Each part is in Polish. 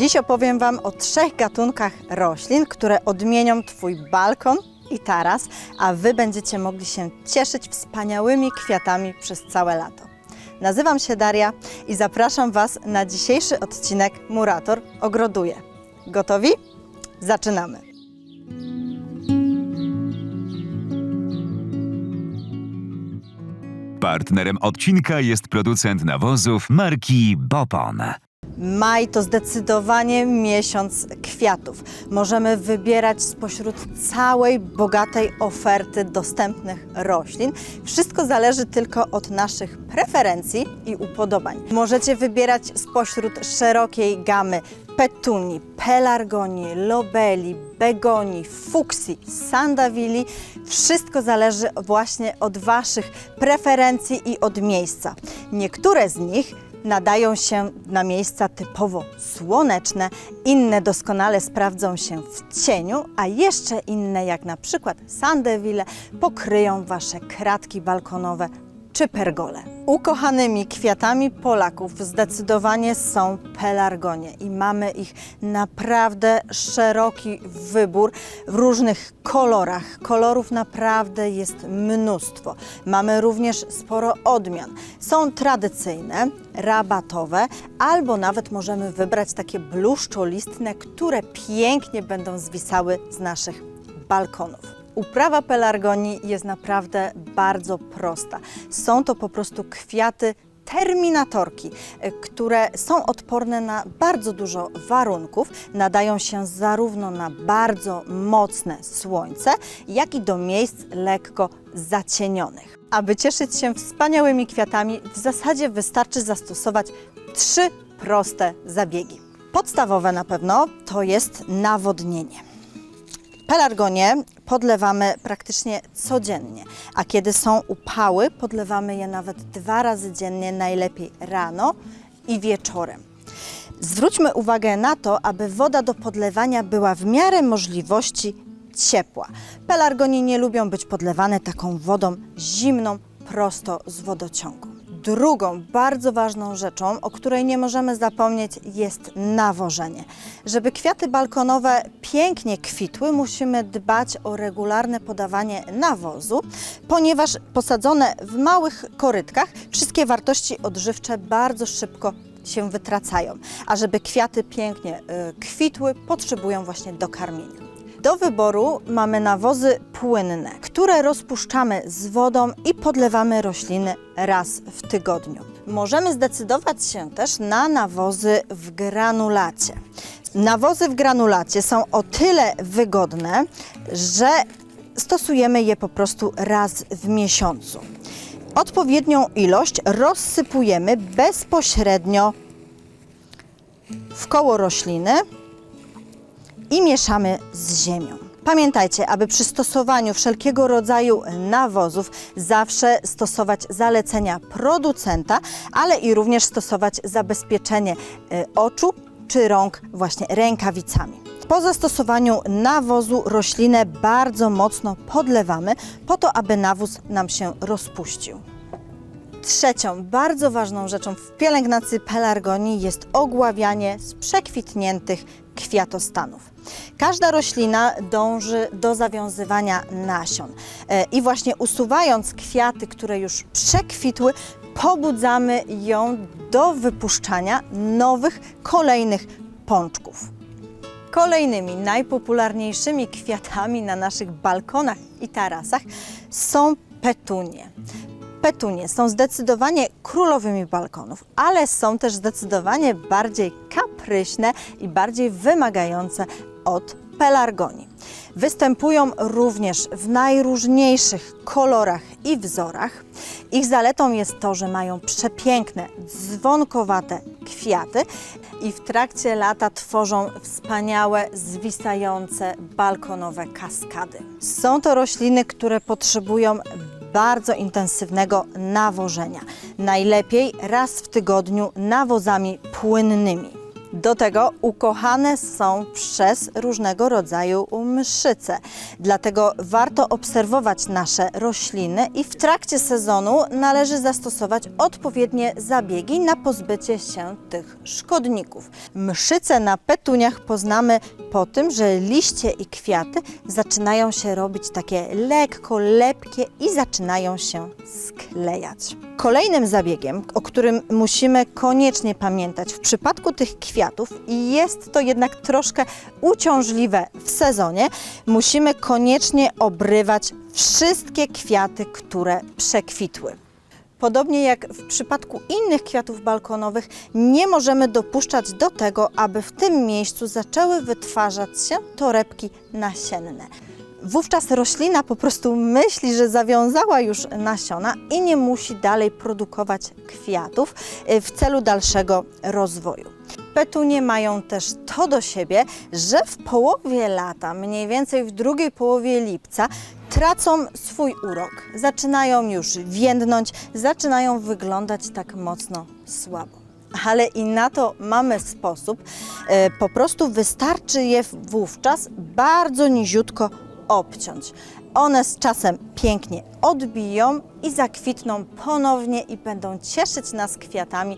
Dziś opowiem Wam o trzech gatunkach roślin, które odmienią Twój balkon i taras, a Wy będziecie mogli się cieszyć wspaniałymi kwiatami przez całe lato. Nazywam się Daria i zapraszam Was na dzisiejszy odcinek Murator ogroduje. Gotowi? Zaczynamy! Partnerem odcinka jest producent nawozów marki Bopon. Maj to zdecydowanie miesiąc kwiatów. Możemy wybierać spośród całej bogatej oferty dostępnych roślin. Wszystko zależy tylko od naszych preferencji i upodobań. Możecie wybierać spośród szerokiej gamy petunii, pelargonii, lobeli, begonii, fuksji, sandawili. Wszystko zależy właśnie od Waszych preferencji i od miejsca. Niektóre z nich nadają się na miejsca typowo słoneczne, inne doskonale sprawdzą się w cieniu, a jeszcze inne, jak na przykład sandewile, pokryją Wasze kratki balkonowe czy pergole. Ukochanymi kwiatami Polaków zdecydowanie są pelargonie i mamy ich naprawdę szeroki wybór w różnych kolorach. Kolorów naprawdę jest mnóstwo. Mamy również sporo odmian. Są tradycyjne, rabatowe, albo nawet możemy wybrać takie bluszczolistne, które pięknie będą zwisały z naszych balkonów. Uprawa pelargonii jest naprawdę bardzo prosta. Są to po prostu kwiaty terminatorki, y, które są odporne na bardzo dużo warunków, nadają się zarówno na bardzo mocne słońce, jak i do miejsc lekko zacienionych. Aby cieszyć się wspaniałymi kwiatami, w zasadzie wystarczy zastosować trzy proste zabiegi. Podstawowe na pewno to jest nawodnienie. Pelargonie podlewamy praktycznie codziennie, a kiedy są upały, podlewamy je nawet dwa razy dziennie, najlepiej rano i wieczorem. Zwróćmy uwagę na to, aby woda do podlewania była w miarę możliwości ciepła. Pelargonie nie lubią być podlewane taką wodą zimną prosto z wodociągu. Drugą bardzo ważną rzeczą, o której nie możemy zapomnieć, jest nawożenie. Żeby kwiaty balkonowe pięknie kwitły, musimy dbać o regularne podawanie nawozu, ponieważ posadzone w małych korytkach wszystkie wartości odżywcze bardzo szybko się wytracają. A żeby kwiaty pięknie y, kwitły, potrzebują właśnie dokarmienia. Do wyboru mamy nawozy płynne, które rozpuszczamy z wodą i podlewamy rośliny raz w tygodniu. Możemy zdecydować się też na nawozy w granulacie. Nawozy w granulacie są o tyle wygodne, że stosujemy je po prostu raz w miesiącu. Odpowiednią ilość rozsypujemy bezpośrednio w koło rośliny i mieszamy z ziemią. Pamiętajcie, aby przy stosowaniu wszelkiego rodzaju nawozów zawsze stosować zalecenia producenta, ale i również stosować zabezpieczenie y, oczu czy rąk właśnie rękawicami. Po zastosowaniu nawozu roślinę bardzo mocno podlewamy po to, aby nawóz nam się rozpuścił. Trzecią bardzo ważną rzeczą w pielęgnacji pelargonii jest ogławianie z przekwitniętych kwiatostanów. Każda roślina dąży do zawiązywania nasion E, i właśnie usuwając kwiaty, które już przekwitły, pobudzamy ją do wypuszczania nowych, kolejnych pączków. Kolejnymi najpopularniejszymi kwiatami na naszych balkonach i tarasach są petunie. Petunie są zdecydowanie królowymi balkonów, ale są też zdecydowanie bardziej kapryśne i bardziej wymagające od pelargonii. Występują również w najróżniejszych kolorach i wzorach. Ich zaletą jest to, że mają przepiękne, dzwonkowate kwiaty i w trakcie lata tworzą wspaniałe, zwisające balkonowe kaskady. Są to rośliny, które potrzebują bardzo intensywnego nawożenia. Najlepiej raz w tygodniu nawozami płynnymi. Do tego ukochane są przez różnego rodzaju mszyce. Dlatego warto obserwować nasze rośliny i w trakcie sezonu należy zastosować odpowiednie zabiegi na pozbycie się tych szkodników. Mszyce na petuniach poznamy po tym, że liście i kwiaty zaczynają się robić takie lekko lepkie i zaczynają się sklejać. Kolejnym zabiegiem, o którym musimy koniecznie pamiętać w przypadku tych kwiatów, i jest to jednak troszkę uciążliwe w sezonie, musimy koniecznie obrywać wszystkie kwiaty, które przekwitły. Podobnie jak w przypadku innych kwiatów balkonowych, nie możemy dopuszczać do tego, aby w tym miejscu zaczęły wytwarzać się torebki nasienne. Wówczas roślina po prostu myśli, że zawiązała już nasiona i nie musi dalej produkować kwiatów y, w celu dalszego rozwoju. Petunie mają też to do siebie, że w połowie lata, mniej więcej w drugiej połowie lipca, tracą swój urok. Zaczynają już więdnąć, zaczynają wyglądać tak mocno słabo. Ale i na to mamy sposób. E, Po prostu wystarczy je wówczas bardzo niziutko obciąć. One z czasem pięknie odbiją i zakwitną ponownie i będą cieszyć nas kwiatami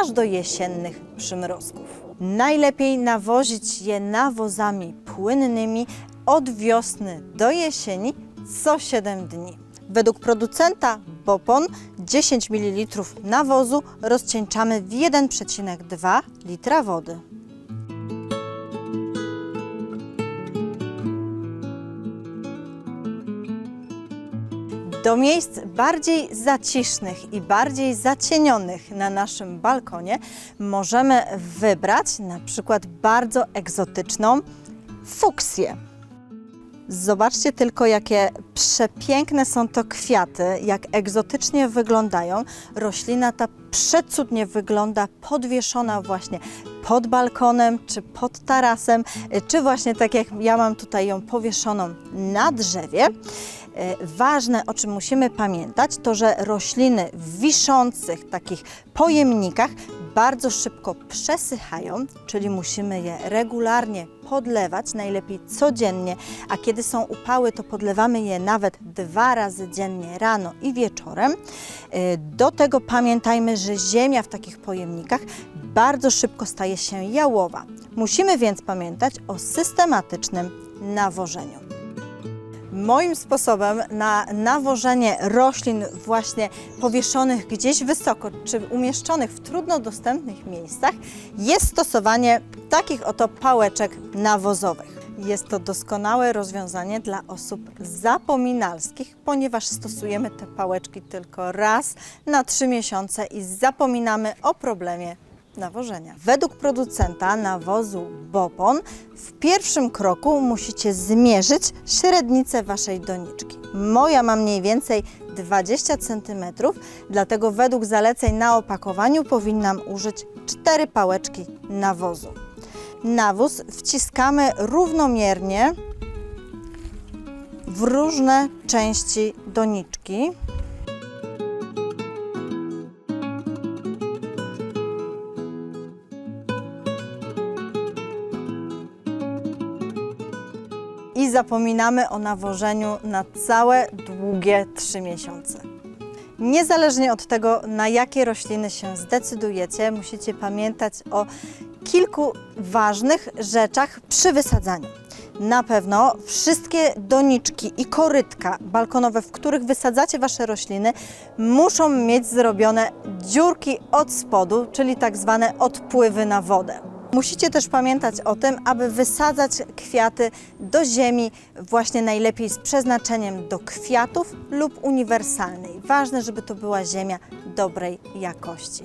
aż do jesiennych przymrozków. Najlepiej nawozić je nawozami płynnymi od wiosny do jesieni co 7 dni. Według producenta Bopon 10 ml nawozu rozcieńczamy w 1,2 litra wody. Do miejsc bardziej zacisznych i bardziej zacienionych na naszym balkonie możemy wybrać na przykład bardzo egzotyczną fuksję. Zobaczcie tylko, jakie przepiękne są to kwiaty, jak egzotycznie wyglądają. Roślina ta przecudnie wygląda podwieszona właśnie pod balkonem, czy pod tarasem, czy właśnie tak jak ja mam tutaj ją powieszoną na drzewie. E, Ważne, o czym musimy pamiętać, to że rośliny w wiszących takich pojemnikach bardzo szybko przesychają, czyli musimy je regularnie podlewać, najlepiej codziennie, a kiedy są upały, to podlewamy je nawet dwa razy dziennie, rano i wieczorem. E, Do tego pamiętajmy, że ziemia w takich pojemnikach bardzo szybko staje się jałowa. Musimy więc pamiętać o systematycznym nawożeniu. Moim sposobem na nawożenie roślin właśnie powieszonych gdzieś wysoko, czy umieszczonych w trudno dostępnych miejscach jest stosowanie takich oto pałeczek nawozowych. Jest to doskonałe rozwiązanie dla osób zapominalskich, ponieważ stosujemy te pałeczki tylko raz na trzy miesiące i zapominamy o problemie nawożenia. Według producenta nawozu Bopon w pierwszym kroku musicie zmierzyć średnicę Waszej doniczki. Moja ma mniej więcej 20 cm, dlatego według zaleceń na opakowaniu powinnam użyć 4 pałeczki nawozu. Nawóz wciskamy równomiernie w różne części doniczki. I zapominamy o nawożeniu na całe długie 3 miesiące. Niezależnie od tego, na jakie rośliny się zdecydujecie, musicie pamiętać o kilku ważnych rzeczach przy wysadzaniu. Na pewno wszystkie doniczki i korytka balkonowe, w których wysadzacie Wasze rośliny, muszą mieć zrobione dziurki od spodu, czyli tak zwane odpływy na wodę. Musicie też pamiętać o tym, aby wysadzać kwiaty do ziemi właśnie najlepiej z przeznaczeniem do kwiatów lub uniwersalnej. Ważne, żeby to była ziemia dobrej jakości.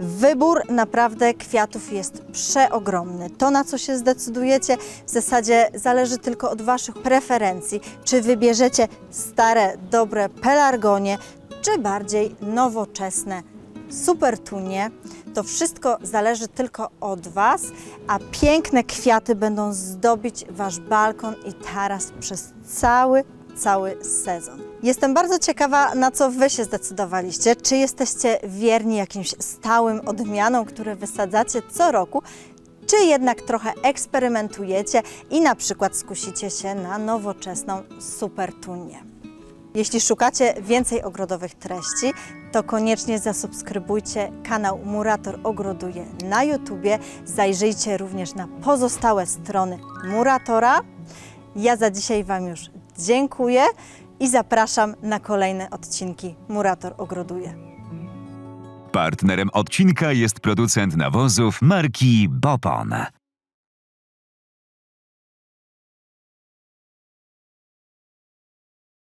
Wybór naprawdę kwiatów jest przeogromny. To, na co się zdecydujecie, w zasadzie zależy tylko od Waszych preferencji. Czy wybierzecie stare, dobre pelargonie, czy bardziej nowoczesne supertunie. To wszystko zależy tylko od Was, a piękne kwiaty będą zdobić Wasz balkon i taras przez cały, cały sezon. Jestem bardzo ciekawa, na co Wy się zdecydowaliście. Czy jesteście wierni jakimś stałym odmianom, które wysadzacie co roku, czy jednak trochę eksperymentujecie i na przykład skusicie się na nowoczesną supertunię. Jeśli szukacie więcej ogrodowych treści, to koniecznie zasubskrybujcie kanał Murator Ogroduje na YouTubie. Zajrzyjcie również na pozostałe strony Muratora. Ja za dzisiaj Wam już dziękuję i zapraszam na kolejne odcinki Murator Ogroduje. Partnerem odcinka jest producent nawozów marki Bopon.